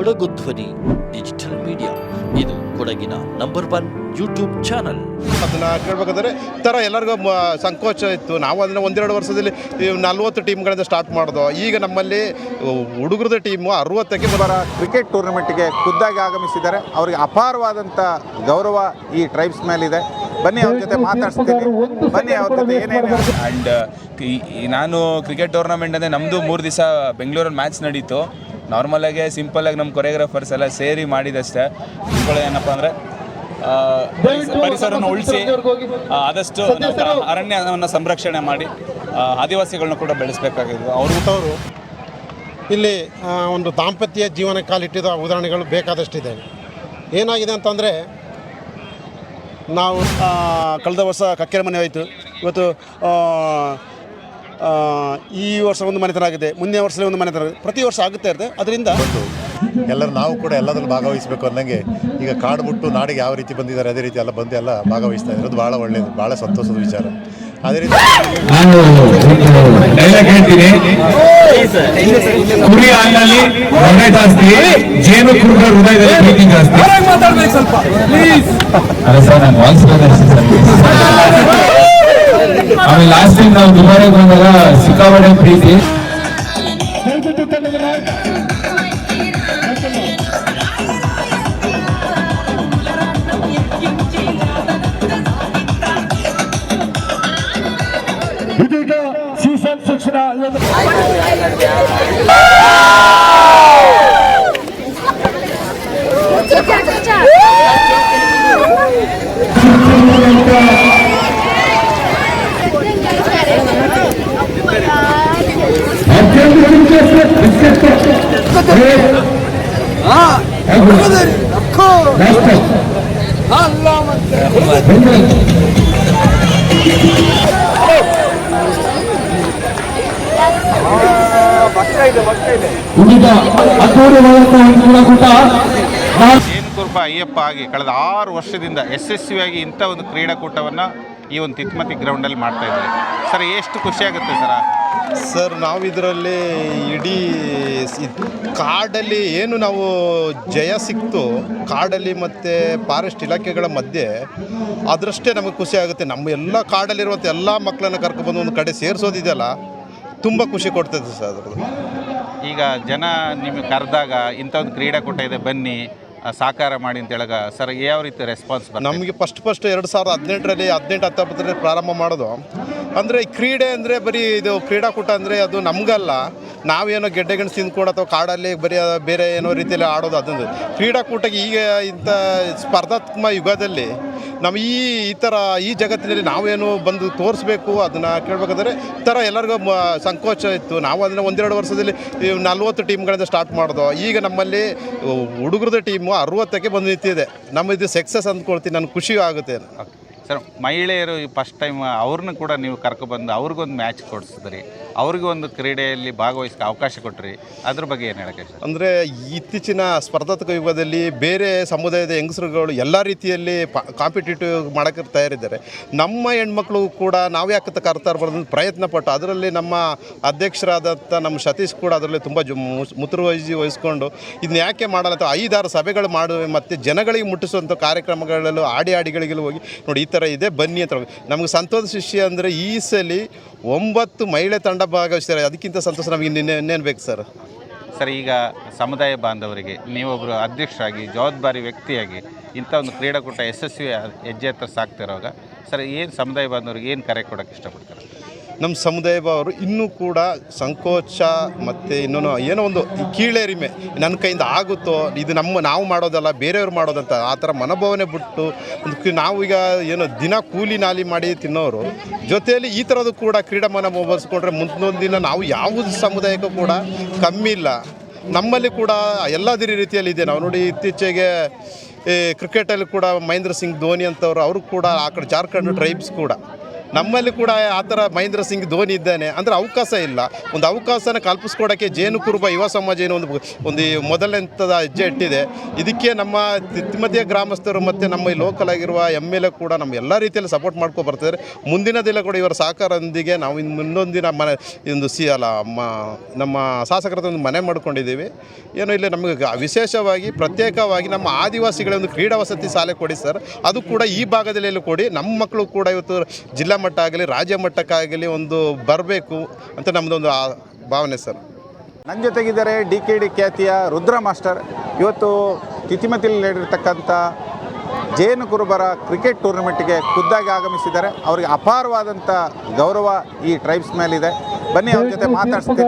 Kodagu Dhwani digital media. ಇದು ಕೊಡಗಿನ number one YouTube channel. ಅದನ್ನ ಕೇಳ್ಬೇಕಾದ್ರೆ ಈ ಥರ ಎಲ್ಲರಿಗೂ ಮ- ಸಂಕೋಚ ಇತ್ತು. ನಾವು ಅದನ್ನ ಒಂದೆರಡು ವರ್ಷದಲ್ಲಿ ನಲ್ವತ್ತು ಟೀಮ್ಗಳಿಂದ ಸ್ಟಾರ್ಟ್ ಮಾಡೋದು ಈಗ ನಮ್ಮಲ್ಲಿ ಹುಡುಗರದ ಟೀಮು ಅರವತ್ತಕ್ಕೆ ಬರ ಕ್ರಿಕೆಟ್ ಟೂರ್ನಮೆಂಟ್ಗೆ ಖುದ್ದಾಗಿ ಆಗಮಿಸಿದ್ದಾರೆ. ಅವರಿಗೆ ಅಪಾರವಾದಂಥ ಗೌರವ ಈ ಟ್ರೈಬ್ಸ್ ಮೇಲಿದೆ. ಬನ್ನಿ ಅವ್ರ ಜೊತೆ ಮಾತಾಡ್ಸ್ತೀನಿ. ಬನ್ನಿ ಅವ್ರ ಜೊತೆ ಏನೇನು ಆ್ಯಂಡ್ ನಾನು ಕ್ರಿಕೆಟ್ ಟೂರ್ನಮೆಂಟ್ ಅಂದರೆ ನಮ್ಮದು ಮೂರು ದಿವಸ ಬೆಂಗಳೂರಲ್ಲಿ ಮ್ಯಾಚ್ ನಡೀತು. ನಾರ್ಮಲಾಗೆ ಸಿಂಪಲಾಗಿ ನಮ್ಮ ಕೊರಿಯೋಗ್ರಾಫರ್ಸ್ ಎಲ್ಲ ಸೇರಿ ಮಾಡಿದಷ್ಟೇ. ಸಿಂಪಲ್ ಏನಪ್ಪ ಅಂದರೆ ಪರಿಸರವನ್ನು ಉಳಿಸಿ ಆದಷ್ಟು ಅರಣ್ಯವನ್ನು ಸಂರಕ್ಷಣೆ ಮಾಡಿ ಆದಿವಾಸಿಗಳನ್ನ ಕೂಡ ಬೆಳೆಸಬೇಕಾಗಿದೆ ಅವರು ಅವರು? ಇಲ್ಲಿ ಒಂದು ದಾಂಪತ್ಯ ಜೀವನ ಕಾಲಿಟ್ಟಿದ ಉದಾಹರಣೆಗಳು ಬೇಕಾದಷ್ಟಿದೆ. ಏನಾಗಿದೆ ಅಂತಂದರೆ ನಾವು ಕಳೆದ ವರ್ಷ ಕಕ್ಕೆರೆ ಮನೆ ಹೋಯಿತು. ಇವತ್ತು ಈ ವರ್ಷ ಒಂದು ಮನೆತನ ಆಗಿದೆ ಮುಂದಿನ ವರ್ಷದಲ್ಲಿ ಒಂದು ಮನೆತನ ಆಗಿದೆ. ಪ್ರತಿ ವರ್ಷ ಆಗುತ್ತೆ ಇರುತ್ತೆ. ಅದರಿಂದ ಎಲ್ಲರೂ ನಾವು ಕೂಡ ಎಲ್ಲದರಲ್ಲೂ ಭಾಗವಹಿಸಬೇಕು ಅನ್ನಂಗೆ ಈಗ ಕಾಡು ಬಿಟ್ಟು ನಾಡಿಗೆ ಯಾವ ರೀತಿ ಬಂದಿದ್ದಾರೆ ಅದೇ ರೀತಿ ಎಲ್ಲ ಬಂದು ಎಲ್ಲ ಭಾಗವಹಿಸ್ತಾ ಇರೋದು ಅದು ಭಾಳ ಒಳ್ಳೆಯದು ಭಾಳ ಸಂತೋಷದ ವಿಚಾರ. ಅದೇ ರೀತಿ ನಾನು ಡೈಲಾಗ್ ಹೇಳ್ತೀನಿ. ಕುರಿ ಹಾಲಿನಲ್ಲಿ ಹೊರೆ ಜಾಸ್ತಿ ಜೇನು ಹೃದಯದಲ್ಲಿ ಪ್ರೀತಿ ಜಾಸ್ತಿ ಅಲ್ಲ ಸರ್ ನಾನು ವಾಯ್ಸ್ ಆಮೇಲೆ ಲಾಸ್ಟ್ ಟೈಮ್ ನಾವು ದುಬಾರಿಗೆ ಬಂದಾಗ ಸಿಕ್ಕಾಪಟ್ಟೆ ಪ್ರೀತಿ. ಉಳಿದ ಅಪೂರ್ವವಾದಂತಹ ಒಂದು ಜೇನುಕುರುಬ ಅಯ್ಯಪ್ಪ ಆಗಿ ಕಳೆದ ಆರು ವರ್ಷದಿಂದ ಯಶಸ್ವಿಯಾಗಿ ಇಂಥ ಒಂದು ಕ್ರೀಡಾಕೂಟವನ್ನು ಈ ಒಂದು ತಿತ್ಮತಿ ಗ್ರೌಂಡಲ್ಲಿ ಮಾಡ್ತಾ ಇದ್ದಾರೆ. ಸರ್, ಎಷ್ಟು ಖುಷಿಯಾಗುತ್ತೆ ಸರ? ಸರ್ ನಾವು ಇದರಲ್ಲಿ ಇಡೀ ಕಾಡಲ್ಲಿ ಏನು ನಾವು ಜಯ ಸಿಕ್ತು, ಕಾಡಲ್ಲಿ ಮತ್ತು ಫಾರೆಸ್ಟ್ ಇಲಾಖೆಗಳ ಮಧ್ಯೆ ಅದರಷ್ಟೇ ನಮಗೆ ಖುಷಿ ಆಗುತ್ತೆ. ನಮ್ಮ ಎಲ್ಲ ಕಾಡಲ್ಲಿರುವಂಥ ಎಲ್ಲ ಮಕ್ಕಳನ್ನು ಕರ್ಕೊಬಂದು ಒಂದು ಕಡೆ ಸೇರಿಸೋದಿದೆಯಲ್ಲ, ತುಂಬ ಖುಷಿ ಕೊಡ್ತದೆ ಸರ್ ಅದ್ರದ್ದು. ಈಗ ಜನ ನಿಮಗೆ ಕರೆದಾಗ ಇಂಥ ಒಂದು ಕ್ರೀಡಾಕೂಟ ಇದೆ, ಬನ್ನಿ. ಸಾಕಾರ ಮಾಡಿ ಅಂತ ಹೇಳಾಗ ಸರ್ ಯಾವ ರೀತಿ ರೆಸ್ಪಾನ್ಸ್ ನಮಗೆ ಫಸ್ಟ್ ಫಸ್ಟ್ ಎರಡು ಸಾವಿರದ ಹದಿನೆಂಟರಲ್ಲಿ, ಹದಿನೆಂಟು ಹತ್ತೊಂಬತ್ತರಲ್ಲಿ ಪ್ರಾರಂಭ ಮಾಡೋದು. ಅಂದರೆ ಕ್ರೀಡೆ ಅಂದರೆ ಬರೀ ಇದು ಕ್ರೀಡಾಕೂಟ ಅಂದರೆ ಅದು ನಮಗಲ್ಲ. ನಾವೇನೋ ಗೆಡ್ಡೆ ಗೆಣಸು ತಿಂದ್ಕೊಂಡು ಅಥವಾ ಕಾಡಲ್ಲಿ ಬರೀ ಬೇರೆ ಏನೋ ರೀತಿಯಲ್ಲಿ ಆಡೋದು ಅದೊಂದು. ಕ್ರೀಡಾಕೂಟಕ್ಕೆ ಈಗ ಇಂಥ ಸ್ಪರ್ಧಾತ್ಮಕ ಯುಗದಲ್ಲಿ ನಮ್ಮ ಈ ಈ ಥರ ಈ ಜಗತ್ತಿನಲ್ಲಿ ನಾವೇನು ಬಂದು ತೋರಿಸ್ಬೇಕು ಅದನ್ನು ಕೇಳಬೇಕಂದ್ರೆ ಈ ಥರ ಎಲ್ಲರಿಗೂ ಸಂಕೋಚ ಇತ್ತು. ನಾವು ಅದನ್ನು ಒಂದೆರಡು ವರ್ಷದಲ್ಲಿ ನಲ್ವತ್ತು ಟೀಮ್ಗಳಿಂದ ಸ್ಟಾರ್ಟ್ ಮಾಡೋದು. ಈಗ ನಮ್ಮಲ್ಲಿ ಹುಡುಗರದ ಟೀಮು ಅರವತ್ತಕ್ಕೆ ಬಂದು ನಿಂತಿದೆ ನಮ್ಮ ಇದು ಸಕ್ಸಸ್ ಅಂದ್ಕೊಳ್ತೀನಿ. ನನಗೆ ಖುಷಿ ಆಗುತ್ತೆ. ಸರ್, ಮಹಿಳೆಯರು ಫಸ್ಟ್ ಟೈಮ್ ಅವ್ರನ್ನ ಕೂಡ ನೀವು ಕರ್ಕೊಬಂದು ಅವ್ರಿಗೊಂದು ಮ್ಯಾಚ್ ಕೊಡಿಸಿದ್ರಿ. ಅವ್ರಿಗೂ ಒಂದು ಕ್ರೀಡೆಯಲ್ಲಿ ಭಾಗವಹಿಸಕ್ಕೆ ಅವಕಾಶ ಕೊಟ್ರಿ. ಅದ್ರ ಬಗ್ಗೆ ಏನು ಹೇಳಕ್ಕೆ ಸರ್? ಅಂದರೆ ಇತ್ತೀಚಿನ ಸ್ಪರ್ಧಾತ್ಮಕ ಯುಗದಲ್ಲಿ ಬೇರೆ ಸಮುದಾಯದ ಹೆಂಗಸರುಗಳು ಎಲ್ಲ ರೀತಿಯಲ್ಲಿ ಕಾಂಪಿಟೇಟಿವ್ ಮಾಡೋಕ್ಕೆ ತಯಾರಿದ್ದಾರೆ. ನಮ್ಮ ಹೆಣ್ಮಕ್ಳು ಕೂಡ ನಾವು ಯಾಕೆ ಕರ್ತಾ ಇರಬಾರ್ದು ಪ್ರಯತ್ನ ಪಟ್ಟು ಅದರಲ್ಲಿ ನಮ್ಮ ಅಧ್ಯಕ್ಷರಾದಂಥ ನಮ್ಮ ಸತೀಶ್ ಕೂಡ ಅದರಲ್ಲಿ ತುಂಬ ಜು ಮುತುವಹಿಸಿ ವಹಿಸ್ಕೊಂಡು ಇದನ್ನ ಯಾಕೆ ಮಾಡಲ್ಲ ಐದಾರು ಸಭೆಗಳು ಮಾಡು ಮತ್ತು ಜನಗಳಿಗೆ ಮುಟ್ಟಿಸುವಂಥ ಕಾರ್ಯಕ್ರಮಗಳಲ್ಲೂ ಆಡಿ ಆಡಿಗಳಿಗೆಲ್ಲ ಹೋಗಿ ನೋಡಿ ಈ ಥರ ಇದೆ, ಬನ್ನಿ ಅಂತ ನಮಗೆ ಸಂತೋಷ ಶಿಷ್ಯ ಅಂದರೆ ಈ ಸಲ ಒಂಬತ್ತು ಮಹಿಳೆ ತಂಡ ಭಾಗವಹಿಸ್ತಾರೆ. ಅದಕ್ಕಿಂತ ಸಂತೋಷ ನಮಗೆ ಇನ್ನೇನು ಬೇಕು ಸರ್ ಸರ್ ಈಗ ಸಮುದಾಯ ಬಾಂಧವರಿಗೆ ನೀವೊಬ್ಬರು ಅಧ್ಯಕ್ಷರಾಗಿ, ಜವಾಬ್ದಾರಿ ವ್ಯಕ್ತಿಯಾಗಿ ಇಂಥ ಒಂದು ಕ್ರೀಡಾಕೂಟ ಯಶಸ್ವಿ ಹೆಜ್ಜೆ ಹತ್ರ ಸಾಕ್ತಿರೋವಾಗ ಸರ್ ಏನು ಸಮುದಾಯ ಬಾಂಧವರಿಗೆ ಏನು ಕರೆ ಕೊಡೋಕ್ಕೆ ಇಷ್ಟಪಡ್ತಾರೆ? ನಮ್ಮ ಸಮುದಾಯ ಅವರು ಇನ್ನೂ ಕೂಡ ಸಂಕೋಚ ಮತ್ತು ಇನ್ನೂ ಏನೋ ಒಂದು ಕೀಳೇರಿಮೆ ನನ್ನ ಕೈಯಿಂದ ಆಗುತ್ತೋ, ಇದು ನಮ್ಮ ನಾವು ಮಾಡೋದಲ್ಲ, ಬೇರೆಯವ್ರು ಮಾಡೋದಂತ ಆ ಥರ ಮನೋಭಾವನೆ ಬಿಟ್ಟು ನಾವು ಈಗ ಏನು ದಿನ ಕೂಲಿ ನಾಲಿ ಮಾಡಿ ತಿನ್ನೋರು, ಜೊತೆಯಲ್ಲಿ ಈ ಥರದ್ದು ಕೂಡ ಕ್ರೀಡಾ ಮನೋಭಾವಿಸ್ಕೊಂಡ್ರೆ ಮುಂದೊಂದು ದಿನ ನಾವು ಯಾವುದೇ ಸಮುದಾಯಕ್ಕೂ ಕೂಡ ಕಮ್ಮಿ ಇಲ್ಲ. ನಮ್ಮಲ್ಲಿ ಕೂಡ ಎಲ್ಲದೇ ರೀತಿಯಲ್ಲಿ ಇದೆ. ನಾವು ನೋಡಿ ಇತ್ತೀಚೆಗೆ ಈ ಕ್ರಿಕೆಟಲ್ಲಿ ಕೂಡ ಮಹೇಂದ್ರ ಸಿಂಗ್ ಧೋನಿ ಅಂತವರು, ಅವರು ಕೂಡ ಆ ಕಡೆ ಜಾರ್ಖಂಡ್ ಟ್ರೈಬ್ಸ್ ಕೂಡ. ನಮ್ಮಲ್ಲಿ ಕೂಡ ಆ ಥರ ಮಹೇಂದ್ರ ಸಿಂಗ್ ಧೋನಿ ಇದ್ದಾನೆ ಅಂದರೆ ಅವಕಾಶ ಇಲ್ಲ. ಒಂದು ಅವಕಾಶನ ಕಲ್ಪಿಸ್ಕೊಡೋಕ್ಕೆ ಜೇನು ಕುರುಬ ಯುವ ಸಮಾಜ ಏನು ಒಂದು ಒಂದು ಮೊದಲನೇಂಥದ ಹೆಜ್ಜೆ ಇಟ್ಟಿದೆ. ಇದಕ್ಕೆ ನಮ್ಮ ತಿಮ್ಮತಿಯ ಗ್ರಾಮಸ್ಥರು ಮತ್ತು ನಮ್ಮ ಈ ಲೋಕಲ್ ಆಗಿರುವ ಎಂ ಎಲ್ ಎ ಕೂಡ ನಮ್ಮ ಎಲ್ಲ ರೀತಿಯಲ್ಲಿ ಸಪೋರ್ಟ್ ಮಾಡ್ಕೊ ಬರ್ತಿದ್ದಾರೆ. ಮುಂದಿನ ದಿನ ಕೂಡ ಇವರ ಸಹಕಾರದೊಂದಿಗೆ ನಾವು ಇನ್ನು ಮುಂದೊಂದಿನ ಮನೆ ಒಂದು ಸಿ ಅಲ್ಲ ನಮ್ಮ ಶಾಸಕರ ಮನೆ ಮಾಡ್ಕೊಂಡಿದ್ದೀವಿ. ಏನೋ ಇಲ್ಲಿ ನಮಗೆ ವಿಶೇಷವಾಗಿ ಪ್ರತ್ಯೇಕವಾಗಿ ನಮ್ಮ ಆದಿವಾಸಿಗಳ ಒಂದು ಕ್ರೀಡಾ ವಸತಿ ಶಾಲೆ ಕೊಡಿ ಸರ್. ಅದು ಕೂಡ ಈ ಭಾಗದಲ್ಲಿ ಕೊಡಿ. ನಮ್ಮ ಮಕ್ಕಳು ಕೂಡ ಇವತ್ತು ಜಿಲ್ಲಾ ಮಟ್ಟ ಆಗಲಿ ರಾಜ್ಯ ಮಟ್ಟಕ್ಕಾಗಲಿ ಒಂದು ಬರಬೇಕು ಅಂತ ನಮ್ಮದೊಂದು ಭಾವನೆ ಸರ್. ನನ್ನ ಜೊತೆಗಿದ್ದಾರೆ ಡಿ ಕೆ ಡಿ ಖ್ಯಾತಿಯ ರುದ್ರ ಮಾಸ್ಟರ್. ಇವತ್ತು ತಿತಿಮತಿಲಿ ನಡೆದಿರ್ತಕ್ಕಂಥ ಜೇನು ಕುರುಬರ ಕ್ರಿಕೆಟ್ ಟೂರ್ನಮೆಂಟ್ಗೆ ಖುದ್ದಾಗಿ ಆಗಮಿಸಿದ್ದಾರೆ. ಅವರಿಗೆ ಅಪಾರವಾದಂಥ ಗೌರವ ಈ ಟ್ರೈಬ್ಸ್ ಮೇಲಿದೆ. ಬನ್ನಿ ಅವ್ರ ಜೊತೆ ಮಾತಾಡ್ಸ್ತೀನಿ.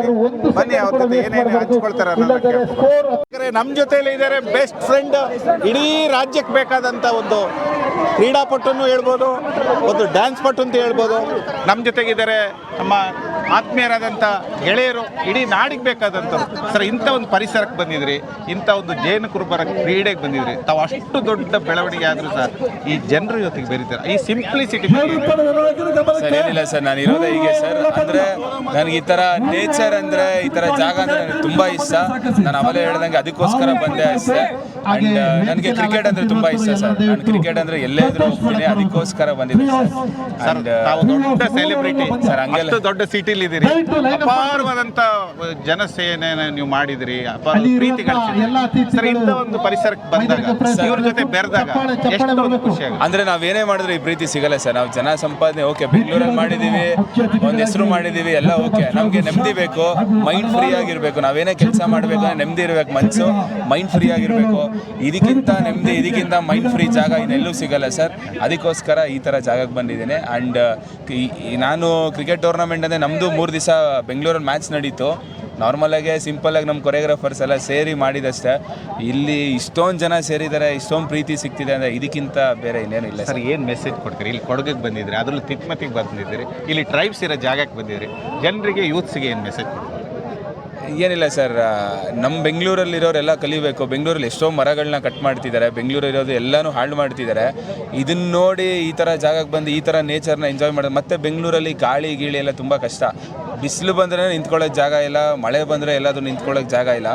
ಬನ್ನಿ ಅವ್ರ ಜೊತೆ ಏನೇನು ಹಂಚ್ಕೊಳ್ತಾರೆ. ನಮ್ಮ ಜೊತೆಯಲ್ಲಿ ಇದ್ದಾರೆ ಬೆಸ್ಟ್ ಫ್ರೆಂಡ್ ಇಡೀ ರಾಜ್ಯಕ್ಕೆ ಬೇಕಾದಂಥ ಒಂದು ಕ್ರೀಡಾಪಟುನು ಹೇಳ್ಬೋದು ಒಂದು ಡ್ಯಾನ್ಸ್ ಪಟು ಅಂತ ಹೇಳ್ಬೋದು. ನಮ್ಮ ಜೊತೆಗಿದ್ದಾರೆ ನಮ್ಮ ಆತ್ಮೀಯರಾದಂಥ ಗೆಳೆಯರು ಇಡೀ ನಾಡಿಗೆ ಬೇಕಾದಂಥವ್ರು ಸರ್ ಇಂಥ ಒಂದು ಪರಿಸರಕ್ಕೆ ಬಂದಿದ್ರಿ ಇಂಥ ಒಂದು ಜೇನು ಕುರುಬರ ಕ್ರೀಡೆಗೆ ಬಂದಿದ್ರಿ. ತಾವು ಅಷ್ಟು ದೊಡ್ಡ ಬೆಳವಣಿಗೆ ಆದರೂ ಸರ್ ಈ ಜನರ ಜೊತೆಗೆ ಬೆರೀತಾರೆ. ಈ ಸಿಂಪ್ಲಿಸಿಟಿ ಸರ್ ಏನಿಲ್ಲ ಸರ್ ನಾನು ಇರೋದೇ ಹೀಗೆ ಸರ್. ಅಂದರೆ ನನಗೆ ಈ ಥರ ನೇಚರ್ ಅಂದರೆ ಈ ಥರ ಜಾಗ ಅಂದರೆ ನನಗೆ ತುಂಬ ಇಷ್ಟ. ನಾನು ಅವಲೇ ಹೇಳ್ದಂಗೆ ಅದಕ್ಕೋಸ್ಕರ ಬಂದೆ ಅಷ್ಟೇ. ಆ್ಯಂಡ್ ನನಗೆ ಕ್ರಿಕೆಟ್ ಅಂದ್ರೆ ತುಂಬಾ ಇಷ್ಟ ಸರ್. ನಾನು ಕ್ರಿಕೆಟ್ ಅಂದ್ರೆ ಎಲ್ಲೇ ಇದ್ರೂ ಹೋಗ್ತೀನಿ. ಅದಕ್ಕೋಸ್ಕರ ಬಂದಿದ್ದೀನಿ ಸರ್. ಆ್ಯಂಡ್ ತಾವು ದೊಡ್ಡ ಸೆಲೆಬ್ರಿಟಿ ಸರ್, ಹಂಗೆಲ್ಲ- ಅಷ್ಟು ದೊಡ್ಡ ಸಿಟಿಲಿ ಇದ್ದೀರಿ. ಅಪಾರವಾದಂತ ಜನಸೇನೆ ನೀವು ಮಾಡಿದಿರಿ. ಅಪಾರ ಪ್ರೀತಿ ಗಳಿಸಿದ್ರಿ ಸರ್ ಇಂಥ ಒಂದು ಪರಿಸರಕ್ಕೆ ಬಂದಾಗ ಇವ್ರ ಜೊತೆ ಬೆರೆದಾಗ ಎಷ್ಟು ಖುಷಿ ಆಗುತ್ತೆ. ಅಂದ್ರೆ ನಾವೇನೇ ಮಾಡಿದ್ರೆ ಈ ಪ್ರೀತಿ ಸಿಗಲ್ಲ ಸರ್. ನಾವು ಜನ ಸಂಪಾದನೆ ಓಕೆ ಬೆಂಗಳೂರಲ್ಲಿ ಮಾಡಿದೀವಿ. ಒಂದು ಹೆಸರು ಮಾಡಿದೀವಿ ಎಲ್ಲ ಓಕೆ. ನಮಗೆ ನೆಮ್ಮದಿ ಬೇಕು. ಮೈಂಡ್ ಫ್ರೀ ಆಗಿರ್ಬೇಕು. ನಾವೇನೇ ಕೆಲಸ ಮಾಡ್ಬೇಕು ನೆಮ್ಮದಿ ಇರಬೇಕು ಮನಸ್ಸು ಮೈಂಡ್ ಫ್ರೀ ಆಗಿರಬೇಕು. ಇದಕ್ಕಿಂತ ನೆಮ್ಮದಿ ಇದಕ್ಕಿಂತ ಮೈಂಡ್ ಫ್ರೀ ಜಾಗ ಇನ್ನೆಲ್ಲೂ ಸಿಗಲ್ಲ ಸರ್. ಅದಕ್ಕೋಸ್ಕರ ಈ ಥರ ಜಾಗಕ್ಕೆ ಬಂದಿದ್ದೀನಿ. ಆ್ಯಂಡ್ ನಾನು ಕ್ರಿಕೆಟ್ ಟೂರ್ನಮೆಂಟ್ ಅಂದರೆ ನಮ್ಮದು ಮೂರು ದಿವಸ ಬೆಂಗಳೂರಲ್ಲಿ ಮ್ಯಾಚ್ ನಡೀತು. ನಾರ್ಮಲಾಗೆ ಸಿಂಪಲಾಗಿ ನಮ್ಮ ಕೊರಿಯೋಗ್ರಾಫರ್ಸ್ ಎಲ್ಲ ಸೇರಿ ಮಾಡಿದಷ್ಟೇ. ಇಲ್ಲಿ ಇಷ್ಟೊಂದು ಜನ ಸೇರಿದ್ದಾರೆ ಇಷ್ಟೊಂದು ಪ್ರೀತಿ ಸಿಗ್ತಿದೆ ಅಂದರೆ ಇದಕ್ಕಿಂತ ಬೇರೆ ಇನ್ನೇನು ಇಲ್ಲ ಸರ್ ಏನು ಮೆಸೇಜ್ ಕೊಡ್ತೀರಿ? ಇಲ್ಲಿ ಕೊಡಗಿಗೆ ಬಂದಿದ್ದೀರಿ ಅದರಲ್ಲಿ ತಿಕ್ಮತಿಗೆ ಬಂದಿದ್ದೀರಿ. ಇಲ್ಲಿ ಟ್ರೈಬ್ಸ್ ಇರೋ ಜಾಗಕ್ಕೆ ಬಂದಿದ್ದೀರಿ. ಜನರಿಗೆ ಯೂತ್ಸ್ಗೆ ಏನು ಮೆಸೇಜ್ ಕೊಡ್ತೀರಿ? ಏನಿಲ್ಲ ಸರ್ ನಮ್ಮ ಬೆಂಗಳೂರಲ್ಲಿರೋರೆಲ್ಲ ಕಲಿಬೇಕು. ಬೆಂಗಳೂರಲ್ಲಿ ಎಷ್ಟೋ ಮರಗಳನ್ನ ಕಟ್ ಮಾಡ್ತಿದ್ದಾರೆ. ಬೆಂಗಳೂರು ಇರೋದು ಎಲ್ಲನೂ ಹಾಳು ಮಾಡ್ತಿದ್ದಾರೆ. ಇದನ್ನ ನೋಡಿ ಈ ಥರ ಜಾಗಕ್ಕೆ ಬಂದು ಈ ಥರ ನೇಚರ್ನ ಎಂಜಾಯ್ ಮಾಡೋದು. ಮತ್ತೆ ಬೆಂಗಳೂರಲ್ಲಿ ಗಾಳಿ ಗೀಳಿ ಎಲ್ಲ ತುಂಬ ಕಷ್ಟ. ಬಿಸಿಲು ಬಂದರೆ ನಿಂತ್ಕೊಳ್ಳೋಕೆ ಜಾಗ ಇಲ್ಲ. ಮಳೆ ಬಂದರೆ ಎಲ್ಲಾದರೂ ನಿಂತ್ಕೊಳ್ಳೋಕೆ ಜಾಗ ಇಲ್ಲ.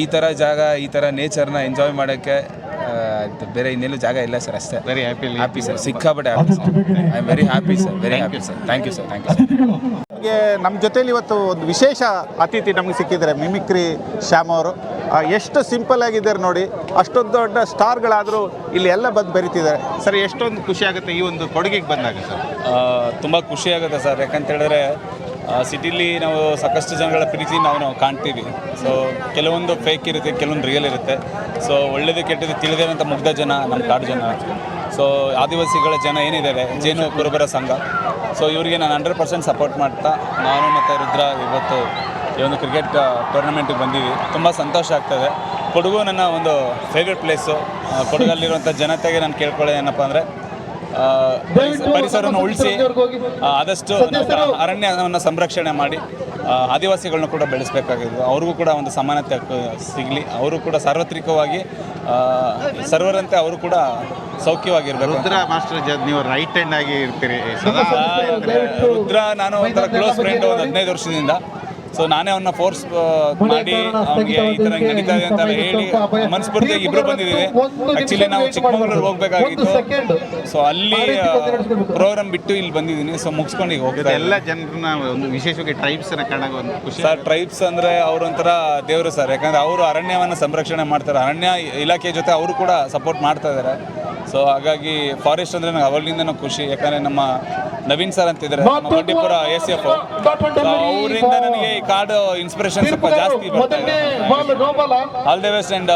ಈ ಥರ ಜಾಗ ಈ ಥರ ನೇಚರ್ನ ಎಂಜಾಯ್ ಮಾಡೋಕ್ಕೆ ಇದು ಬೇರೆ ಇನ್ನೆಲ್ಲೂ ಜಾಗ ಇಲ್ಲ ಸರ್ ಅಷ್ಟೇ. ವೆರಿ ಹ್ಯಾಪಿ ಹ್ಯಾಪಿ ಸರ್ ಸಿಕ್ಕಾಪಟ್ಟೆ happy sir I am very happy sir very happy sir thank you sir thank you sir ನಮಗೆ ನಮ್ಮ ಜೊತೇಲಿ ಇವತ್ತು ಒಂದು ವಿಶೇಷ ಅತಿಥಿ ನಮಗೆ ಸಿಕ್ಕಿದ್ದಾರೆ, ಮಿಮಿಕ್ರಿ ಶ್ಯಾಮ್ ಅವರು. ಎಷ್ಟು ಸಿಂಪಲ್ ಆಗಿದ್ದಾರೆ ನೋಡಿ, ಅಷ್ಟೊಂದು ದೊಡ್ಡ ಸ್ಟಾರ್ಗಳಾದರೂ ಇಲ್ಲಿ ಎಲ್ಲ ಬಂದು ಬೆರಿತಿದ್ದಾರೆ. ಸರ್, ಎಷ್ಟೊಂದು ಖುಷಿ ಆಗುತ್ತೆ ಈ ಒಂದು ಕೊಡುಗೆಗೆ ಬಂದಾಗ ಸರ್? ತುಂಬ ಖುಷಿ ಆಗುತ್ತೆ ಸರ್. ಯಾಕಂತ ಹೇಳಿದ್ರೆ ಸಿಟಿಲಿ ನಾವು ಸಾಕಷ್ಟು ಜನಗಳ ಪ್ರೀತಿ ನಾವು ನಾವು ಕಾಣ್ತೀವಿ. ಸೊ ಕೆಲವೊಂದು ಫೇಕ್ ಇರುತ್ತೆ, ಕೆಲವೊಂದು ರಿಯಲ್ ಇರುತ್ತೆ. ಸೊ ಒಳ್ಳೇದು ಕೆಟ್ಟದ್ದು ತಿಳಿದಿರೋಂಥ ಮುಗ್ಧ ಜನ ನಮ್ಮ ಕಾಡು ಜನ. ಸೊ ಆದಿವಾಸಿಗಳ ಜನ ಏನಿದ್ದಾರೆ? ಜೇನು ಕುರುಬರ ಸಂಘ. ಸೊ ಇವರಿಗೆ ನಾನು ಹಂಡ್ರೆಡ್ ಪರ್ಸೆಂಟ್ ಸಪೋರ್ಟ್ ಮಾಡ್ತಾ ನಾನು ಮತ್ತು ರುದ್ರ ಇವತ್ತು ಈ ಒಂದು ಕ್ರಿಕೆಟ್ ಟೂರ್ನಮೆಂಟಿಗೆ ಬಂದೀವಿ. ತುಂಬ ಸಂತೋಷ ಆಗ್ತದೆ. ಕೊಡಗು ನನ್ನ ಒಂದು ಫೇವ್ರೆಟ್ ಪ್ಲೇಸು ಕೊಡಗಲ್ಲಿರುವಂಥ ಜನತೆಗೆ ನಾನು ಕೇಳ್ಕೊಳ್ಳೋದು ಏನಪ್ಪ ಅಂದರೆ ಪರಿಸರವನ್ನು ಉಳಿಸಿ ಆದಷ್ಟು ಅರಣ್ಯವನ್ನು ಸಂರಕ್ಷಣೆ ಮಾಡಿ. ಆದಿವಾಸಿಗಳನ್ನ ಕೂಡ ಬೆಳೆಸಬೇಕಾಗಿದೆ ಅವ್ರಿಗೂ ಕೂಡ ಒಂದು ಸಮಾನತೆ ಸಿಗಲಿ. ಅವರು ಕೂಡ ಸಾರ್ವತ್ರಿಕವಾಗಿ ಸರ್ವರಂತೆ ಅವರು ಕೂಡ ಸೌಖ್ಯವಾಗಿರ್ಬೇಕು ರುದ್ರ ಮಾಸ್ಟರ್ ಜ ನೀವು ರೈಟ್ ಹ್ಯಾಂಡ್ ಆಗಿ ಇರ್ತೀರಿ. ರುದ್ರ ನಾನು ಒಂಥರ ಕ್ಲೋಸ್ ಫ್ರೆಂಡ್ ಒಂದು ಹದಿನೈದು ವರ್ಷದಿಂದ. ಸೊ ನಾನೇ ಅವನ್ನ ಫೋರ್ಸ್ ಮಾಡಿ ಅವನಿಗೆ ಈ ತರ ಹಿಂಗ್ ನಡೀತಾ ಇದೆ ಅಂತ ಹೇಳಿ ಮನಸ್ಫೂರ್ತಿಯಾಗಿ ಇಬ್ರು ಬಂದಿದ್ದೀವಿ. ಆಕ್ಚುಲಿ ನಾವು ಚಿಕ್ಕಮಗಳೂರು ಹೋಗ್ಬೇಕಾಗಿತ್ತು. ಸೊ ಅಲ್ಲಿ ಪ್ರೋಗ್ರಾಮ್ ಬಿಟ್ಟು ಇಲ್ಲಿ ಬಂದಿದ್ದೀನಿ. ಸೊ ಮುಗಿಸ್ಕೊಂಡು ಈಗ ಹೋಗ್ತಾ ಎಲ್ಲ ಜನರನ್ನ ಒಂದು ವಿಶೇಷವಾಗಿ ಟ್ರೈಬ್ಸ್ನ ಕಾಣಾಗ ಒಂದು ಖುಷಿ ಸರ್ ಟ್ರೈಬ್ಸ್ ಅಂದ್ರೆ ಅವರು ಒಂಥರ ದೇವರು ಸರ್ ಯಾಕಂದ್ರೆ ಅವರು ಅರಣ್ಯವನ್ನು ಸಂರಕ್ಷಣೆ ಮಾಡ್ತಾರೆ. ಅರಣ್ಯ ಇಲಾಖೆ ಜೊತೆ ಅವರು ಕೂಡ ಸಪೋರ್ಟ್ ಮಾಡ್ತಾ ಇದ್ದಾರೆ ಸೊ ಹಾಗಾಗಿ ಫಾರೆಸ್ಟ್ ಅಂದ್ರೆ ನಂಗೆ ಅವಳಿಂದ ಖುಷಿ. ಯಾಕಂದ್ರೆ ನಮ್ಮ ನವೀನ್ ಸರ್ ಅಂತಿದ್ದಾರೆ ನಮ್ಮ ಬಂಡೀಪುರ ಎ ಸಿ ಎಫ್ ಅವರಿಂದ ನನಗೆ ಈ ಕಾರ್ಡ್ ಇನ್ಸ್ಪಿರೇಷನ್ ಸ್ವಲ್ಪ ಜಾಸ್ತಿ all the best and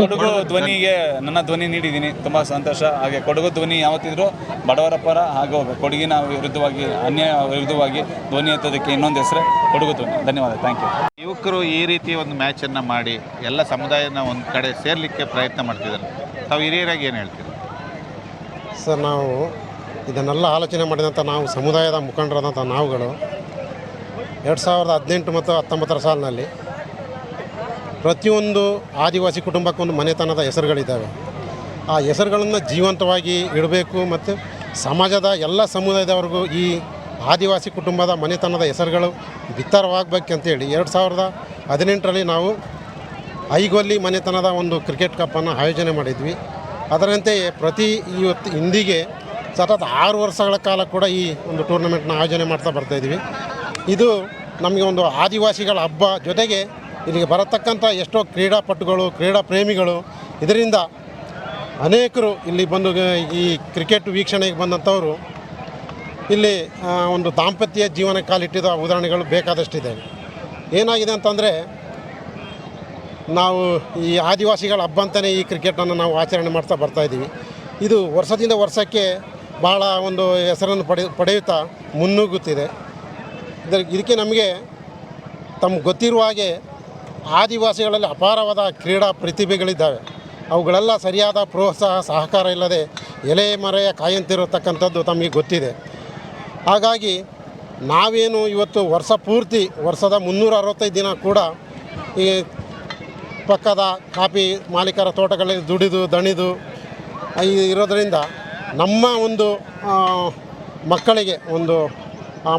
Kodagu ಧ್ವನಿಗೆ ನನ್ನ ಧ್ವನಿ ನೀಡಿದ್ದೀನಿ. ತುಂಬಾ ಸಂತೋಷ. ಹಾಗೆ ಕೊಡಗು ಧ್ವನಿ ಯಾವತ್ತಿದ್ರು ಬಡವರ ಪರ ಹಾಗೂ ಕೊಡಗಿನ ವಿರುದ್ಧವಾಗಿ ಅನ್ಯಾಯ ವಿರುದ್ಧವಾಗಿ ಧ್ವನಿ ಎತ್ತೋದಕ್ಕೆ ಇನ್ನೊಂದು ಹೆಸರು ಕೊಡಗು ಧ್ವನಿ. ಧನ್ಯವಾದ. ಥ್ಯಾಂಕ್ ಯು ಯುವಕರು ಈ ರೀತಿ ಒಂದು ಮ್ಯಾಚನ್ನು ಮಾಡಿ ಎಲ್ಲ ಸಮುದಾಯನ ಒಂದು ಕಡೆ ಸೇರ್ಲಿಕ್ಕೆ ಪ್ರಯತ್ನ ಮಾಡ್ತಿದ್ದಾರೆ. ತಾವು ಹಿರಿಯರಾಗಿ ಏನು ಹೇಳ್ತೀರಿ? ಸರ್, ನಾವು ಇದನ್ನೆಲ್ಲ ಆಲೋಚನೆ ಮಾಡಿದಂಥ ನಾವು ಸಮುದಾಯದ ಮುಖಂಡರಾದಂಥ ನಾವುಗಳು ಎರಡು ಸಾವಿರದ ಹದಿನೆಂಟು ಮತ್ತು ಹತ್ತೊಂಬತ್ತರ ಸಾಲಿನಲ್ಲಿ ಪ್ರತಿಯೊಂದು ಆದಿವಾಸಿ ಕುಟುಂಬಕ್ಕೊಂದು ಮನೆತನದ ಹೆಸರುಗಳಿದ್ದಾವೆ. ಆ ಹೆಸರುಗಳನ್ನು ಜೀವಂತವಾಗಿ ಇಡಬೇಕು ಮತ್ತು ಸಮಾಜದ ಎಲ್ಲ ಸಮುದಾಯದವರೆಗೂ ಈ ಆದಿವಾಸಿ ಕುಟುಂಬದ ಮನೆತನದ ಹೆಸರುಗಳು ಬಿತ್ತರವಾಗಬೇಕಂತೇಳಿ ಎರಡು ಸಾವಿರದ ಹದಿನೆಂಟರಲ್ಲಿ ನಾವು ಐಗೊಲ್ಲಿ ಮನೆತನದ ಒಂದು ಕ್ರಿಕೆಟ್ ಕಪ್ಪನ್ನು ಆಯೋಜನೆ ಮಾಡಿದ್ವಿ. ಅದರಂತೆ ಪ್ರತಿ ಇವತ್ತು ಇಂದಿಗೆ ಸತತ ಆರು ವರ್ಷಗಳ ಕಾಲ ಕೂಡ ಈ ಒಂದು ಟೂರ್ನಮೆಂಟ್ನ ಆಯೋಜನೆ ಮಾಡ್ತಾ ಬರ್ತಾಯಿದ್ವಿ ಇದು ನಮಗೆ ಒಂದು ಆದಿವಾಸಿಗಳ ಹಬ್ಬ ಜೊತೆಗೆ ಇಲ್ಲಿಗೆ ಬರತಕ್ಕಂಥ ಎಷ್ಟೋ ಕ್ರೀಡಾಪಟುಗಳು, ಕ್ರೀಡಾ ಪ್ರೇಮಿಗಳು, ಇದರಿಂದ ಅನೇಕರು ಇಲ್ಲಿ ಬಂದು ಈ ಕ್ರಿಕೆಟ್ ವೀಕ್ಷಣೆಗೆ ಬಂದಂಥವರು ಇಲ್ಲಿ ಒಂದು ದಾಂಪತ್ಯ ಜೀವನ ಕಾಲಿಟ್ಟಿದ ಉದಾಹರಣೆಗಳು ಬೇಕಾದಷ್ಟಿದೆ. ಏನಾಗಿದೆ ಅಂತಂದರೆ ನಾವು ಈ ಆದಿವಾಸಿಗಳ ಹಬ್ಬ ಅಂತಲೇ ಈ ಕ್ರಿಕೆಟನ್ನು ನಾವು ಆಚರಣೆ ಮಾಡ್ತಾ ಬರ್ತಾಯಿದ್ದೀವಿ ಇದು ವರ್ಷದಿಂದ ವರ್ಷಕ್ಕೆ ಭಾಳ ಒಂದು ಹೆಸರನ್ನು ಪಡೆ, ಪಡೆಯುತ್ತಾ ಮುನ್ನುಗ್ಗುತ್ತಿದೆ. ಇದರ, ಇದಕ್ಕೆ ನಮಗೆ ತಮ್ಗೆ ಗೊತ್ತಿರುವ ಹಾಗೆ ಆದಿವಾಸಿಗಳಲ್ಲಿ ಅಪಾರವಾದ ಕ್ರೀಡಾ ಪ್ರತಿಭೆಗಳಿದ್ದಾವೆ. ಅವುಗಳೆಲ್ಲ ಸರಿಯಾದ ಪ್ರೋತ್ಸಾಹ, ಸಹಕಾರ ಇಲ್ಲದೆ ಎಲೆ ಮರೆಯ ಕಾಯಂತಿರತಕ್ಕಂಥದ್ದು ತಮಗೆ ಗೊತ್ತಿದೆ. ಹಾಗಾಗಿ ನಾವೇನು ಇವತ್ತು ವರ್ಷ ಪೂರ್ತಿ ವರ್ಷದ ಮುನ್ನೂರ ಅರವತ್ತೈದು ದಿನ ಕೂಡ ಈ ಪಕ್ಕದ ಕಾಫಿ ಮಾಲೀಕರ ತೋಟಗಳಲ್ಲಿ ದುಡಿದು, ದಣಿದು ಇರೋದರಿಂದ ನಮ್ಮ ಒಂದು ಮಕ್ಕಳಿಗೆ ಒಂದು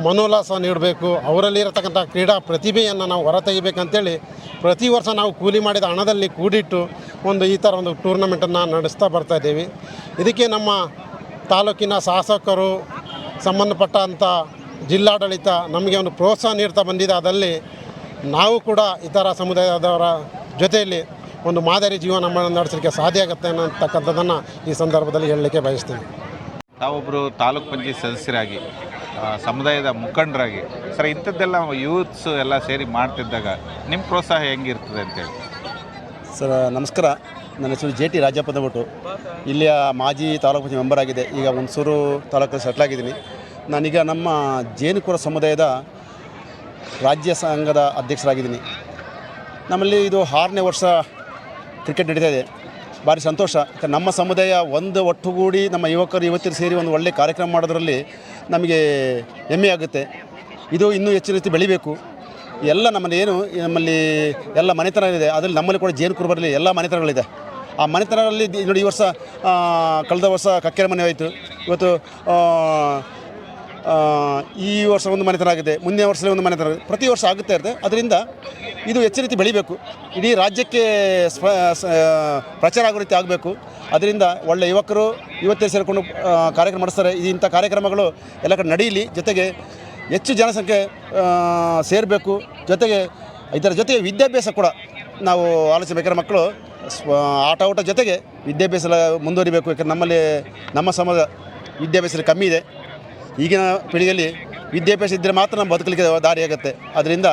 ಮನೋಲ್ಲಾಸ ನೀಡಬೇಕು. ಅವರಲ್ಲಿರತಕ್ಕಂಥ ಕ್ರೀಡಾ ಪ್ರತಿಭೆಯನ್ನು ನಾವು ಹೊರತೆಗಿಬೇಕಂತೇಳಿ ಪ್ರತಿ ವರ್ಷ ನಾವು ಕೂಲಿ ಮಾಡಿದ ಹಣದಲ್ಲಿ ಕೂಡಿಟ್ಟು ಒಂದು ಈ ಥರ ಒಂದು ಟೂರ್ನಮೆಂಟನ್ನು ನಡೆಸ್ತಾ ಬರ್ತಾ ಇದ್ದೀವಿ. ಇದಕ್ಕೆ ನಮ್ಮ ತಾಲೂಕಿನ ಶಾಸಕರು, ಸಂಬಂಧಪಟ್ಟಂಥ ಜಿಲ್ಲಾಡಳಿತ ನಮಗೆ ಒಂದು ಪ್ರೋತ್ಸಾಹ ನೀಡ್ತಾ ಬಂದಿದೆ. ಅದಲ್ಲಿ ನಾವು ಕೂಡ ಇತರ ಸಮುದಾಯದವರ ಜೊತೆಯಲ್ಲಿ ಒಂದು ಮಾದರಿ ಜೀವನ ನಡೆಸಲಿಕ್ಕೆ ಸಾಧ್ಯ ಆಗುತ್ತೆ ಅನ್ನತಕ್ಕಂಥದ್ದನ್ನು ಈ ಸಂದರ್ಭದಲ್ಲಿ ಹೇಳಲಿಕ್ಕೆ ಬಯಸ್ತೀನಿ. ತಾವೊಬ್ಬರು ತಾಲೂಕ್ ಪಂಚಾಯತ್ ಸದಸ್ಯರಾಗಿ ಆ, ಸಮುದಾಯದ ಮುಖಂಡರಾಗಿ ಸರ್ ಇಂಥದ್ದೆಲ್ಲ ಯೂತ್ಸ್ ಎಲ್ಲ ಸೇರಿ ಮಾಡ್ತಿದ್ದಾಗ ನಿಮ್ಮ ಪ್ರೋತ್ಸಾಹ ಹೆಂಗಿರ್ತದೆ ಅಂತೇಳಿ ಸರ್ ನಮಸ್ಕಾರ. ನನ್ನ ಹೆಸರು ಜೆ ಟಿ ರಾಜಪ್ಪ ಅಂದ್ಬಿಟ್ಟು ಇಲ್ಲಿಯ ಮಾಜಿ ತಾಲೂಕು ಪಂಚಾಯತ್ ಮೆಂಬರ್ ಆಗಿದೆ. ಈಗ ಹುಣಸೂರು ತಾಲೂಕಲ್ಲಿ ಸೆಟ್ಲ್ ಆಗಿದ್ದೀನಿ. ನಾನೀಗ ನಮ್ಮ ಜೇನುಕುರ ಸಮುದಾಯದ ರಾಜ್ಯ ಸಂಘದ ಅಧ್ಯಕ್ಷರಾಗಿದ್ದೀನಿ. ನಮ್ಮಲ್ಲಿ ಇದು ಆರನೇ ವರ್ಷ ಕ್ರಿಕೆಟ್ ನಡೀತಾ ಇದೆ. ಭಾರಿ ಸಂತೋಷ. ನಮ್ಮ ಸಮುದಾಯ ಒಂದು ಒಟ್ಟುಗೂಡಿ ನಮ್ಮ ಯುವಕರು ಯುವತಿಯರು ಸೇರಿ ಒಂದು ಒಳ್ಳೆಯ ಕಾರ್ಯಕ್ರಮ ಮಾಡೋದ್ರಲ್ಲಿ ನಮಗೆ ಹೆಮ್ಮೆ ಆಗುತ್ತೆ. ಇದು ಇನ್ನೂ ಹೆಚ್ಚಿನ ರೀತಿ ಬೆಳಿಬೇಕು. ಎಲ್ಲ ನಮ್ಮಲ್ಲಿ ಏನು, ನಮ್ಮಲ್ಲಿ ಎಲ್ಲ ಮನೆತನ ಇದೆ. ಅದರಲ್ಲಿ ನಮ್ಮಲ್ಲಿ ಕೂಡ ಜೇನು ಕುರುಬರಲ್ಲಿ ಎಲ್ಲ ಮನೆತನಗಳಿದೆ. ಆ ಮನೆತನಗಳಲ್ಲಿ ನೋಡಿ ಈ ವರ್ಷ ಕಳೆದ ವರ್ಷ ಕಕ್ಕೆರೆ ಮನೆ ಆಯಿತು ಇವತ್ತು ಈ ವರ್ಷ ಒಂದು ಮನೆತನ ಆಗಿದೆ ಮುಂದಿನ ವರ್ಷದಲ್ಲಿ ಒಂದು ಮನೆತನ ಆಗಿದೆ. ಪ್ರತಿ ವರ್ಷ ಆಗುತ್ತಾ ಇರುತ್ತೆ. ಅದರಿಂದ ಇದು ಹೆಚ್ಚಿನ ರೀತಿ ಬೆಳಿಬೇಕು. ಇಡೀ ರಾಜ್ಯಕ್ಕೆ ಸ್ಪ ಪ್ರಚಾರ ಆಗೋ ರೀತಿ ಆಗಬೇಕು. ಅದರಿಂದ ಒಳ್ಳೆ ಯುವಕರು ಇವತ್ತೇ ಸೇರಿಕೊಂಡು ಕಾರ್ಯಕ್ರಮ ನಡೆಸ್ತಾರೆ. ಇದು ಇಂಥ ಕಾರ್ಯಕ್ರಮಗಳು ಎಲ್ಲ ಕಡೆ ನಡೀಲಿ ಜೊತೆಗೆ ಹೆಚ್ಚು ಜನಸಂಖ್ಯೆ ಸೇರಬೇಕು. ಜೊತೆಗೆ ಇದರ ಜೊತೆಗೆ ವಿದ್ಯಾಭ್ಯಾಸ ಕೂಡ ನಾವು ಆಲೋಚನೆ ಬೇಕಾದ್ರೆ ಮಕ್ಕಳು ಸ್ವ, ಆಟ, ಊಟ ಜೊತೆಗೆ ವಿದ್ಯಾಭ್ಯಾಸ ಮುಂದುವರಿಬೇಕು. ಯಾಕಂದ್ರೆ ನಮ್ಮಲ್ಲಿ ನಮ್ಮ ಸಮಾಜ ವಿದ್ಯಾಭ್ಯಾಸ ಕಮ್ಮಿ ಇದೆ. ಈಗಿನ ಪೀಳಿಗೆಯಲ್ಲಿ ವಿದ್ಯಾಭ್ಯಾಸ ಇದ್ದರೆ ಮಾತ್ರ ನಮ್ಮ ಬದುಕಲಿಕ್ಕೆ ದಾರಿ ಆಗುತ್ತೆ ಅದರಿಂದ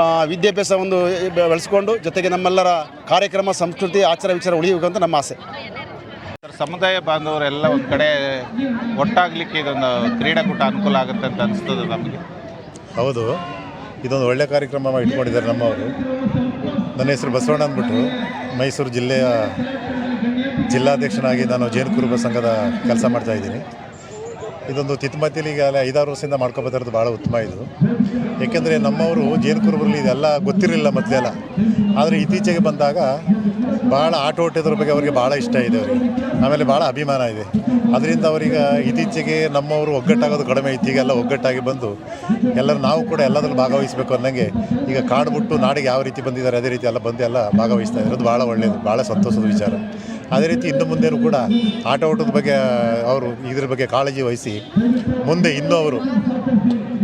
ಆ, ವಿದ್ಯಾಭ್ಯಾಸ ಒಂದು ಬೆಳೆಸ್ಕೊಂಡು ಜೊತೆಗೆ ನಮ್ಮೆಲ್ಲರ ಕಾರ್ಯಕ್ರಮ ಸಂಸ್ಕೃತಿ ಆಚಾರ ವಿಚಾರ ಉಳಿಯಬೇಕು ಅಂತ ನಮ್ಮ ಆಸೆ. ಸರ್ ಸಮುದಾಯ ಬಾಂಧವರೆಲ್ಲ ಒಂದು ಕಡೆ ಒಟ್ಟಾಗಲಿಕ್ಕೆ ಇದೊಂದು ಕ್ರೀಡಾಕೂಟ ಅನುಕೂಲ ಆಗುತ್ತೆ ಅಂತ ಅನಿಸ್ತದೆ ನಮಗೆ. ಹೌದು. ಇದೊಂದು ಒಳ್ಳೆ ಕಾರ್ಯಕ್ರಮ ಇಟ್ಕೊಂಡಿದ್ದಾರೆ ನಮ್ಮವರು. ನನ್ನ ಹೆಸರು ಬಸವಣ್ಣ ಅಂದ್ಬಿಟ್ಟು ಮೈಸೂರು ಜಿಲ್ಲೆಯ ಜಿಲ್ಲಾಧ್ಯಕ್ಷನಾಗಿ ನಾನು ಜೇನು ಕುರುಬ ಸಂಘದ ಕೆಲಸ ಮಾಡ್ತಾ ಇದ್ದೀನಿ. ಇದೊಂದು ತಿತ್ಮತಿಲಿ ಈಗ ಐದಾರು ವರ್ಷದಿಂದ ಮಾಡ್ಕೊಬೋದಿರೋದು ಭಾಳ ಉತ್ತಮ ಇದು. ಏಕೆಂದರೆ ನಮ್ಮವರು ಜೇನುಕುರುಬರಲ್ಲಿ ಇದೆಲ್ಲ ಗೊತ್ತಿರಲಿಲ್ಲ ಮೊದಲೆಲ್ಲ. ಆದರೆ ಇತ್ತೀಚೆಗೆ ಬಂದಾಗ ಭಾಳ ಆಟೋಟದ್ರ ಬಗ್ಗೆ ಅವರಿಗೆ ಭಾಳ ಇಷ್ಟ ಇದೆ ಅವರಿಗೆ. ಆಮೇಲೆ ಭಾಳ ಅಭಿಮಾನ ಇದೆ. ಅದರಿಂದ ಅವರೀಗ ಇತ್ತೀಚೆಗೆ ನಮ್ಮವರು ಒಗ್ಗಟ್ಟಾಗೋದು ಕಡಿಮೆ ಇತ್ತು. ಈಗೆಲ್ಲ ಒಗ್ಗಟ್ಟಾಗಿ ಬಂದು ಎಲ್ಲರೂ ನಾವು ಕೂಡ ಎಲ್ಲದರಲ್ಲೂ ಭಾಗವಹಿಸಬೇಕು ಅನ್ನಂಗೆ ಈಗ ಕಾಡ್ಬಿಟ್ಟು ನಾಡಿಗೆ ಯಾವ ರೀತಿ ಬಂದಿದ್ದಾರೆ, ಅದೇ ರೀತಿ ಎಲ್ಲ ಬಂದು ಎಲ್ಲ ಭಾಗವಹಿಸ್ತಾ ಇರೋದು ಭಾಳ ಒಳ್ಳೆಯದು ಭಾಳ ಸಂತೋಷದ ವಿಚಾರ. ಅದೇ ರೀತಿ ಇನ್ನು ಮುಂದೆನೂ ಕೂಡ ಆಟ ಓಟದ ಬಗ್ಗೆ, ಅವರು ಇದ್ರ ಬಗ್ಗೆ ಕಾಳಜಿ ವಹಿಸಿ ಮುಂದೆ ಇನ್ನೂ ಅವರು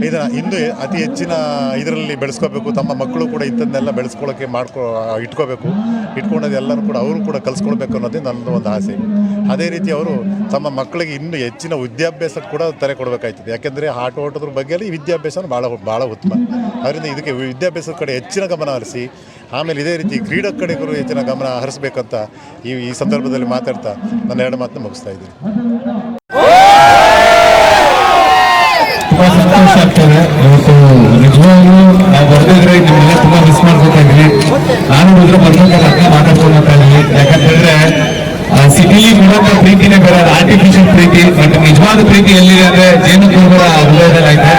ಇದನ್ನ ಇನ್ನೂ ಅತಿ ಹೆಚ್ಚಿನ ಇದರಲ್ಲಿ ಬೆಳೆಸ್ಕೋಬೇಕು, ತಮ್ಮ ಮಕ್ಕಳು ಕೂಡ ಇಂಥದ್ದನ್ನೆಲ್ಲ ಬೆಳೆಸ್ಕೊಳ್ಳೋಕೆ ಮಾಡ್ಕೊ, ಇಟ್ಕೋಬೇಕು, ಇಟ್ಕೊಂಡದ್ದು ಎಲ್ಲರೂ ಕೂಡ ಅವರು ಕೂಡ ಕಲಿಸ್ಕೊಳ್ಬೇಕು ಅನ್ನೋದೇ ನನ್ನದು ಒಂದು ಆಸೆ. ಅದೇ ರೀತಿ ಅವರು ತಮ್ಮ ಮಕ್ಕಳಿಗೆ ಇನ್ನೂ ಹೆಚ್ಚಿನ ವಿದ್ಯಾಭ್ಯಾಸಕ್ಕೆ ಕೂಡ ತೆರೆ ಕೊಡಬೇಕಾಯ್ತದೆ. ಯಾಕೆಂದರೆ ಆಟ ಓಟದ್ರ ಈ ವಿದ್ಯಾಭ್ಯಾಸ ಭಾಳ ಭಾಳ ಉತ್ತಮ. ಅದರಿಂದ ಇದಕ್ಕೆ ವಿದ್ಯಾಭ್ಯಾಸದ ಕಡೆ ಹೆಚ್ಚಿನ ಗಮನ ಹರಿಸಿ ಆಮೇಲೆ ಇದೇ ರೀತಿ ಕ್ರೀಡಾ ಕಡೆಗೂ ಹೆಚ್ಚಿನ ಗಮನ ಹರಿಸ್ಬೇಕಂತ ಈ ಈ ಸಂದರ್ಭದಲ್ಲಿ ಮಾತಾಡ್ತಾ ನನ್ನ ಎರಡು ಮಾತನ್ನ ಮುಗಿಸ್ತಾ ಇದ್ದೀನಿ. ಸಿಟಿಲಿ ಬರುವಂತ ಪ್ರೀತಿನೇ ಬೇರೆ ಆರ್ಟಿಫಿಷಿಯಲ್ ಪ್ರೀತಿ ಬಟ್ ನಿಜವಾದ ಪ್ರೀತಿ ಎಲ್ಲಿದೆ ಅಂದ್ರೆ ಜೇನು ಕುರುಬರ ಹೃದಯದಲ್ಲಿ ಐತೆ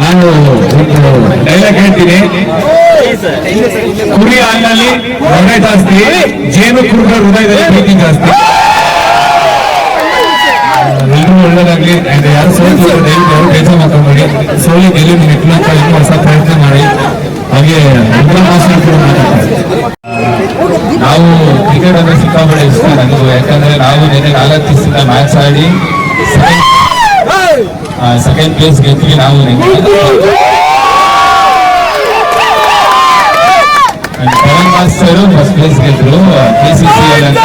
ನಾನು ಡೈಲಾಗ್ ಹೇಳ್ತೀನಿ ಕುರಿ ಹಾಲಿನಲ್ಲಿ ಹೊರೆ ಜಾಸ್ತಿ, ಜೇನು ಕುರುಡ ಹೃದಯದಲ್ಲಿ ಪ್ರೀತಿ ಜಾಸ್ತಿ. ಎಲ್ಲರೂ ಒಳ್ಳೇದಾಗ್ಲಿ. ಅಂದ್ರೆ ಯಾರು ಸೋತು ದಯವಿಟ್ಟು ಯಾರು ಮಾತಾಡ್ಬೇಡಿ ಸೋಲಿ ಗೆಲ್ಲಿ ನಿಟ್ಟಿನ ಇನ್ನೂ ಹೊಸ ಪ್ರಯತ್ನ ಮಾಡಿ. ಹಾಗೆ ಕೂಡ ಮಾತಾಡ್ತಾರೆ ನಾವು ಕ್ರಿಕೆಟ್ ಅಂದ್ರೆ ಸಿಕ್ಕಾಬಳೆ ಇಷ್ಟ ನನಗೂ. ಯಾಕಂದ್ರೆ ನಾವು ನಿನ್ನೆ ನಾಲ್ಕು ದಿವಸದಿಂದ ಮ್ಯಾಚ್ ಆಡಿ ಸೆಕೆಂಡ್ ಪ್ಲೇಸ್ ಗೆದ್ವಿ ನಾವು ಪವನ್ ಮಾಸ್ಟರ್ ಫಸ್ಟ್ ಪ್ಲೇಸ್ ಗೆದ್ರು. ಕೆ ಸಿ ಸಿ ಎಲ್ ಅಂತ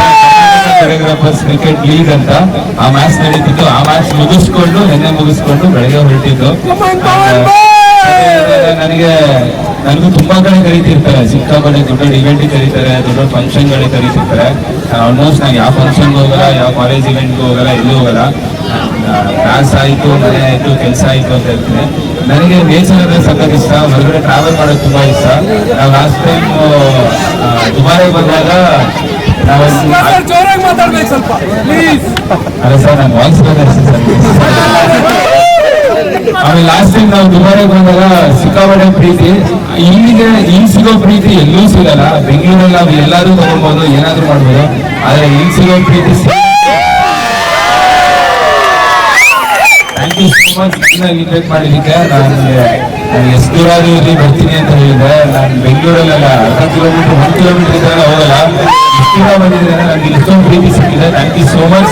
ಕೊರಿಯೋಗ್ರಾಫರ್ಸ್ ಕ್ರಿಕೆಟ್ ಲೀಗ್ ಅಂತ. ಆ ಮ್ಯಾಚ್ ನಡೀತಿತ್ತು. ಆ ಮ್ಯಾಚ್ ಮುಗಿಸ್ಕೊಂಡು ನಿನ್ನೆ ಮುಗಿಸ್ಕೊಂಡು ಬೆಳಗ್ಗೆ ಹೊರಟಿದ್ದು. ನನಗೆ ನನಗೂ ತುಂಬಾ ಕಡೆ ಕರಿತಿರ್ತಾರೆ. ಸಿಕ್ಕಾಪಟ್ಟೆ ದೊಡ್ಡ ದೊಡ್ಡ ಇವೆಂಟ್ ಕರೀತಾರೆ ದೊಡ್ಡ ದೊಡ್ಡ ಫಂಕ್ಷನ್ಗಳಿಗೆ ಕರೀತಿರ್ತಾರೆ. ಆಲ್ಮೋಸ್ಟ್ ನಾನು ಯಾವ ಫಂಕ್ಷನ್ಗೆ ಹೋಗಲ್ಲ ಯಾವ ಕಾಲೇಜ್ ಇವೆಂಟ್ಗೆ ಹೋಗಲ್ಲ ಎಲ್ಲೂ ಹೋಗಲ್ಲ. ಕ್ಲಾಸ್ ಆಯಿತು ಮನೆ ಆಯಿತು ಕೆಲಸ ಆಯಿತು ಅಂತ ಹೇಳ್ತೀನಿ. ನನಗೆ ನೇಚರ್ ಸಂಗತಿ ಸಖತ್ ಇಷ್ಟ ಹೊರಗಡೆ ಟ್ರಾವೆಲ್ ಮಾಡೋದು ತುಂಬಾ ಇಷ್ಟ. ನಾವು ಲಾಸ್ಟ್ ಟೈಮ್ ದುಬಾರಿ ಬಂದಾಗ ನಾವು ಅಲ್ಲ ಸರ್ ನಾನು ವಾಯ್ಸ್ ಸರ್ ಆಮೇಲೆ ಲಾಸ್ಟ್ ಟೈಮ್ ನಾವು ದುಬಾರಿಗೆ ಬಂದಾಗ ಸಿಕ್ಕಾಪಟ್ಟೆ ಪ್ರೀತಿ ಇಲ್ಲಿಗೆ ಇಲ್ಲಿ ಸಿಗೋ ಪ್ರೀತಿ ಎಲ್ಲೂ ಸಿಗಲ್ಲ. ಬೆಂಗಳೂರಲ್ಲಿ ನಾವು ಎಲ್ಲಾದ್ರೂ ತಗೊಬೋದು ಏನಾದ್ರೂ ಮಾಡ್ಬೋದು. ಆದ್ರೆ ಇಲ್ಲಿ ಸಿಗೋ ಪ್ರೀತಿ thank you so much invite ಮಾಡಿದ್ದಕ್ಕೆ ನನಗೆ ನಾನು ಎಷ್ಟು ದೂರ ಇಲ್ಲಿ ಬರ್ತೀನಿ ಅಂತ ಹೇಳಿದ್ರೆ, ನಾನು ಬೆಂಗಳೂರಲ್ಲೆಲ್ಲ ಅರ್ಧ ಕಿಲೋಮೀಟರ್ ಒಂದು ಕಿಲೋಮೀಟರ್ ಇದ್ದಾಗ ಹೋಗಲ್ಲ. ಎಷ್ಟು ದೂರ ನನಗೆ ಇಷ್ಟೊಂದು ಪ್ರೀತಿ ಸಿಕ್ಕಿದೆ. Thank you so much